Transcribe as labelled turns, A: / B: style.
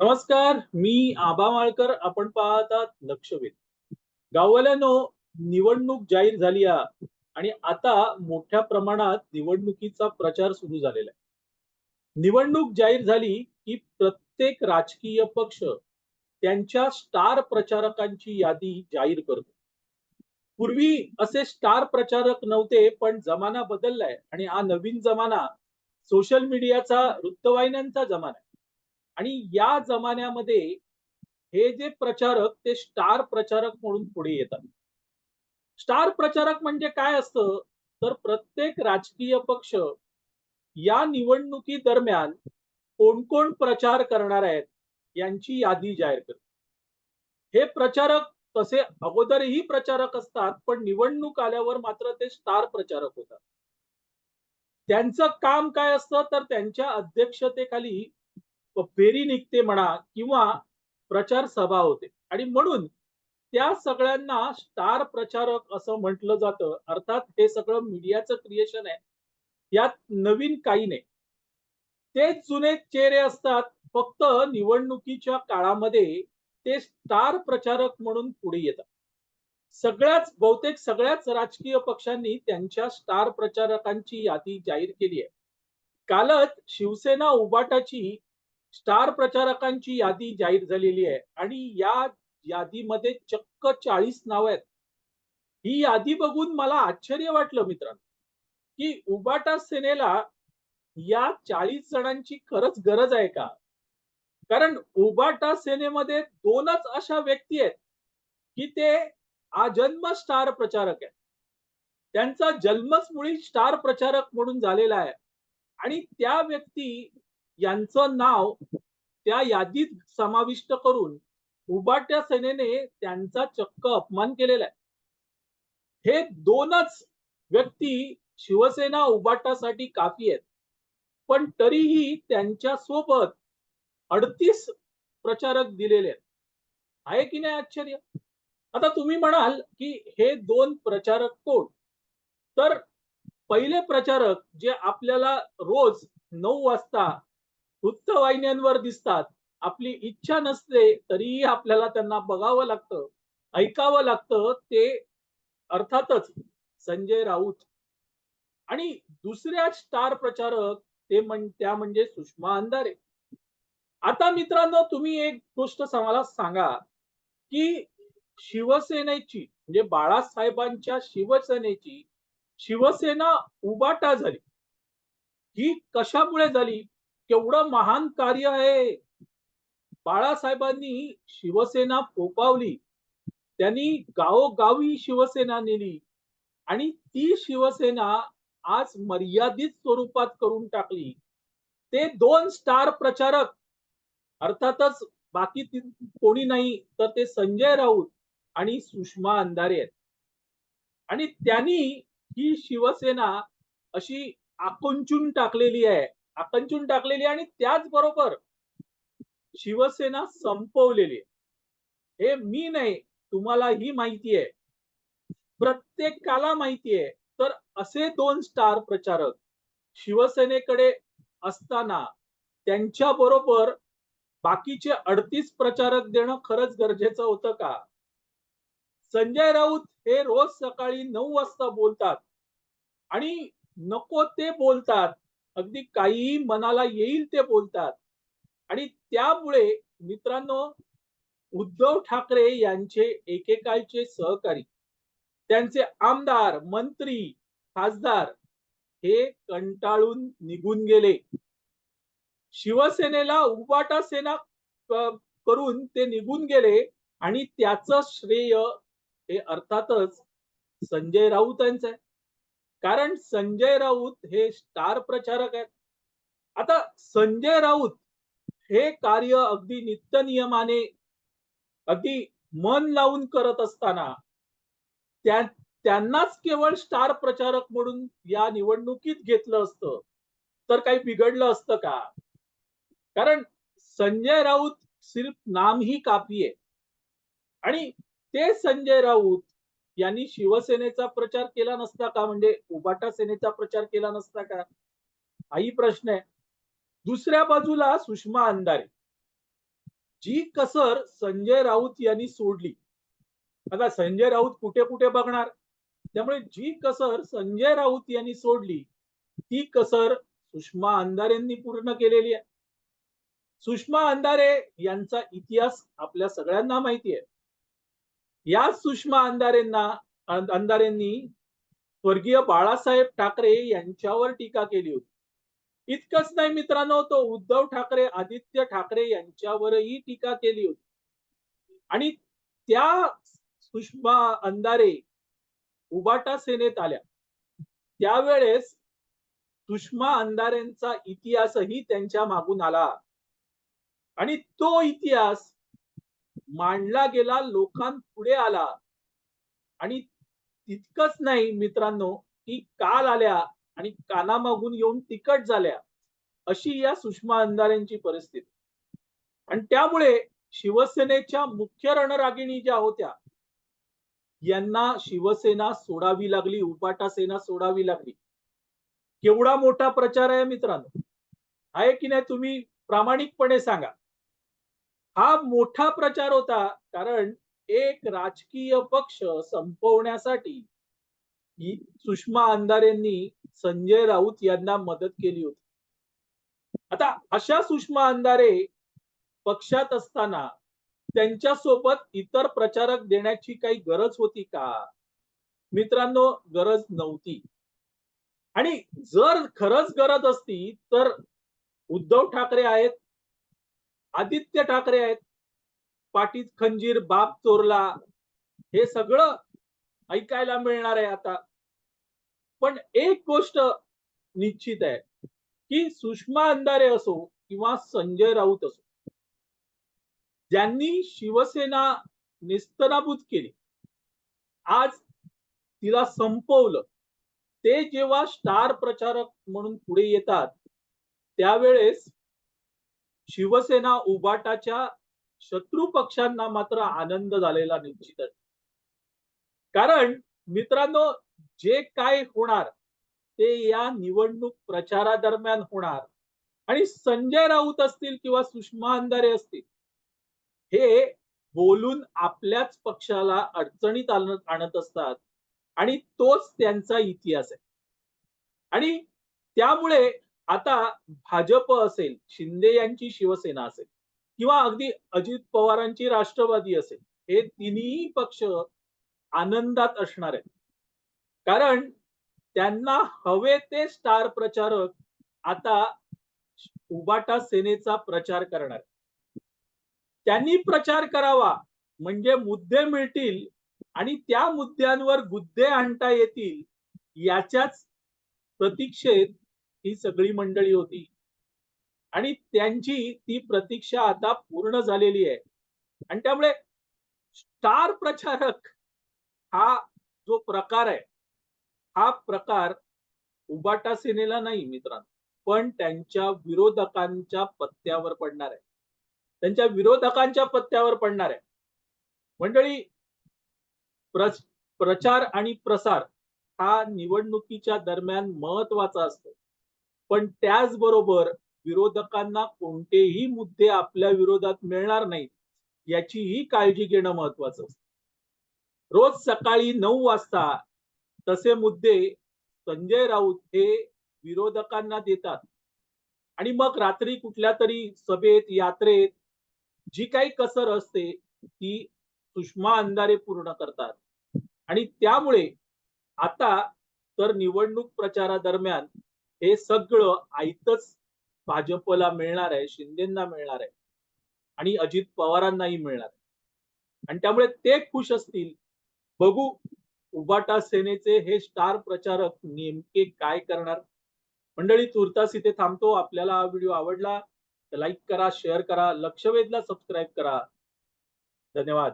A: नमस्कार मी आबा माळकर आपण पाहतात लक्षवेध. गाववाल्यानो निवडणूक जाहीर झाली आणि आता मोठ्या प्रमाणात निवडणुकीचा प्रचार सुरू झालेला आहे. निवडणूक जाहीर झाली की प्रत्येक राजकीय पक्ष त्यांच्या स्टार प्रचारकांची यादी जाहीर करतो. पूर्वी असे स्टार प्रचारक नव्हते पण जमाना बदललाय आणि हा नवीन जमाना सोशल मीडियाचा वृत्तवाहिन्यांचा जमाना आहे. आणि या जमान्यामध्ये हे जे प्रचारक ते स्टार प्रचारक म्हणून पुढे येतात. स्टार प्रचारक म्हणजे काय असतं? तर प्रत्येक राजकीय पक्ष या निवडणुकी दरम्यान कोण कोण प्रचार करणार आहेत यांची यादी जाहीर करते. हे प्रचारक तसे अगोदरही प्रचारक असतात पण निवडणूक आल्यावर मात्र ते स्टार प्रचारक होतात. त्यांचं काम काय असतं? तर त्यांच्या अध्यक्षतेखाली फेरी निघते म्हणा किंवा प्रचार सभा होते. आणि म्हणून त्या सगळ्यांना स्टार प्रचारक असं म्हटलं जातं. अर्थात हे सगळं मीडियाचं क्रिएशन आहे. यात नवीन काही नाही. तेच जुने चेहरे असतात. फक्त निवडणुकीच्या काळामध्ये ते स्टार प्रचारक म्हणून पुढे येतात. सगळ्याच बहुतेक सगळ्याच राजकीय पक्षांनी त्यांच्या स्टार प्रचारकांची यादी जाहीर केली आहे. कालच शिवसेना उबाटाची स्टार प्रचारकांची यादी जाहीर झालेली आहे. आणि या यादीमध्ये चक्क चाळीस नाव आहेत. ही यादी बघून मला आश्चर्य वाटलं मित्रांनो की उबाटा सेनेला या चाळीस जणांची खरंच गरज आहे का? कारण उबाटा सेनेमध्ये दोनच अशा व्यक्ती आहेत की ते आजन्म स्टार प्रचारक आहेत. त्यांचा जन्मच मुळी स्टार प्रचारक म्हणून झालेला आहे. आणि त्या व्यक्ती यांचं नाव त्या यादीत समाविष्ट करून उबाट्या सेनेने त्यांचा चक्क अपमान केलेला आहे. हे दोनच व्यक्ती शिवसेना उबाटासाठी काफी आहेत. पण तरीही त्यांच्यासोबत अडतीस प्रचारक दिलेले आहेत. आहे की नाही आश्चर्य? आता तुम्ही म्हणाल की हे दोन प्रचारक कोण? तर पहिले प्रचारक जे आपल्याला रोज नऊ वाजता वृत्तवाहिन्यांवर दिसतात. आपली इच्छा नसते तरीही आपल्याला त्यांना बघावं लागतं ऐकावं लागतं ते अर्थातच संजय राऊत. आणि दुसऱ्या स्टार प्रचारक ते म्हण त्या म्हणजे सुषमा अंधारे. आता मित्रांनो तुम्ही एक गोष्ट मला सांगा की शिवसेनेची म्हणजे बाळासाहेबांच्या शिवसेनेची शिवसेना उबाटा झाली. ही कशामुळे झाली? केवढं महान कार्य आहे. बाळासाहेबांनी शिवसेना फोपावली त्यांनी गावोगावी शिवसेना नेली. आणि ती शिवसेना आज मर्यादित स्वरूपात करून टाकली. ते दोन स्टार प्रचारक अर्थातच बाकी कोणी नाही तर ते संजय राऊत आणि सुषमा अंधारे आहेत. आणि त्यांनी ही शिवसेना अशी आकुंचून टाकलेली आहे. आकंचून टाकलेली आणि त्याचबरोबर शिवसेना संपवलेली आहे. हे मी नाही तुम्हाला ही माहिती आहे. प्रत्येकाला माहिती आहे. तर असे दोन स्टार प्रचारक शिवसेनेकडे असताना त्यांच्या बरोबर बाकीचे अडतीस प्रचारक देणं खरंच गरजेचं होतं का? संजय राऊत हे रोज सकाळी नऊ वाजता बोलतात. आणि नको ते बोलतात. अगदी काहीही मनाला येईल ते बोलतात. आणि त्यामुळे मित्रांनो उद्धव ठाकरे यांचे एकेकाळचे सहकारी त्यांचे आमदार मंत्री खासदार हे कंटाळून निघून गेले. शिवसेनेला उबाटा सेना करून ते निघून गेले आणि त्याचं श्रेय हे अर्थातच संजय राऊतांचं आहे. कारण संजय राऊत हे स्टार प्रचारक आहेत. आता संजय राऊत हे कार्य अगदी नित्य नियमाने अगदी मन लावून करत असताना त्या त्यांनाच केवळ स्टार प्रचारक म्हणून या निवडणुकीत घेतलं असतं. तर काही बिघडलं असतं का? कारण संजय राऊत सिर्फ नाम ही काफी आहे. आणि ते संजय राऊत यांनी शिवसेनेचा प्रचार केला नसता का? म्हणजे उबाटा सेनेचा प्रचार केला नसता का? हाही प्रश्न आहे. दुसऱ्या बाजूला सुषमा अंधारे. जी कसर संजय राऊत यांनी सोडली. आता संजय राऊत कुठे कुठे बघणार? त्यामुळे जी कसर संजय राऊत यांनी सोडली ती कसर सुषमा अंधारेंनी पूर्ण केलेली आहे. सुषमा अंधारे यांचा इतिहास आपल्या सगळ्यांना माहिती आहे. या सुषमा अंधारेंना अंधारेंनी स्वर्गीय बाळासाहेब ठाकरे यांच्यावर टीका केली होती. इतकंच नाही मित्रांनो तो उद्धव ठाकरे आदित्य ठाकरे यांच्यावरही टीका केली होती. आणि त्या सुषमा अंधारे उबाटा सेनेत आल्या. त्यावेळेस सुषमा अंधारेंचा इतिहासही त्यांच्या मागून आला. आणि तो इतिहास मांडला गेला लोकांपुढे आला. आणि तितकंच नाही मित्रांनो की काल आल्या आणि कानामागून येऊन तिकट झाल्या अशी या सुषमा अंधारेंची परिस्थिती. आणि त्यामुळे शिवसेनेच्या मुख्य रणरागिणी ज्या होत्या यांना शिवसेना सोडावी लागली उपाटा सेना सोडावी लागली. केवढा मोठा प्रचार आहे मित्रांनो. आहे की नाही तुम्ही प्रामाणिकपणे सांगा. हा मोठा प्रचार होता कारण एक राजकीय पक्ष संपवण्यासाठी सुषमा अंधारेंनी संजय राऊत यांना मदत केली होती. आता अशा सुषमा अंधारे पक्षात असताना त्यांच्यासोबत इतर प्रचारक देण्याची काही गरज होती का? मित्रांनो गरज नव्हती. आणि जर खरंच गरज असती तर उद्धव ठाकरे आहेत आदित्य ठाकरे आहेत. पाटीत खंजीर बाप चोरला. हे सगळं ऐकायला मिळणार आहे आता. पण एक गोष्ट निश्चित आहे की सुषमा अंधारे असो किंवा संजय राऊत असो ज्यांनी शिवसेना निस्तनाभूत केली. आज तिला संपवलं. ते जेव्हा स्टार प्रचारक म्हणून पुढे येतात त्यावेळेस शिवसेना उबाटाच्या शत्रू पक्षांना मात्र आनंद झालेला निश्चित कारण मित्रांनो जे काय होणार ते या निवडणूक प्रचारादरम्यान होणार. आणि संजय राऊत असतील किंवा सुषमा अंधारे असतील हे बोलून आपल्याच पक्षाला अडचणीत आणत आणत असतात. आणि तोच त्यांचा इतिहास आहे. आणि त्यामुळे आता भाजप असेल शिंदे यांची शिवसेना असेल किंवा अगदी अजित पवारांची राष्ट्रवादी असेल हे तिन्ही पक्ष आनंदात असणार आहेत. कारण त्यांना हवे ते स्टार प्रचारक आता उबाटा सेनेचा प्रचार करणार त्यांनी प्रचार करावा म्हणजे मुद्दे मिळतील आणि त्या मुद्द्यांवर गुद्दे आणता येतील याच्याच प्रतीक्षेत ही सगळी मंडळी होती. आणि त्यांची ती प्रतीक्षा आता पूर्ण झालेली आहे. आणि त्यामुळे स्टार प्रचारक हा जो प्रकार आहे हा प्रकार उबाटा सेनेला नाही मित्रांनो पण त्यांच्या विरोधकांच्या पत्त्यावर पडणार आहे. त्यांच्या विरोधकांच्या पत्त्यावर पडणार आहे. मंडळी प्र- प्रचार आणि प्रसार हा निवडणुकीच्या दरम्यान महत्त्वाचा असतो. पण त्याचबरोबर विरोधकांना कोणतेही मुद्दे आपल्या विरोधात मिळणार नाहीत याचीही काळजी घेणं महत्वाचं असतं रोज सकाळी नऊ वाजता तसे मुद्दे संजय राऊत हे विरोधकांना देतात. आणि मग रात्री कुठल्या तरी सभेत यात्रेत जी काही कसर असते ती सुषमा अंधारे पूर्ण करतात. आणि त्यामुळे आता तर निवडणूक प्रचारादरम्यान हे सगळं आयतच भाजपला मिळणार आहे शिंदेना मिळणार आहे आणि अजित पवारांनाही मिळणार आहे. आणि त्यामुळे ते खुश असतील. बघू उबाटा सेनेचे हे स्टार प्रचारक नेमके काय करणार? मंडळी तुर्तास इथे थांबतो. आपल्याला हा व्हिडिओ आवडला तर लाईक करा शेअर करा लक्षवेधला सबस्क्राईब करा. धन्यवाद.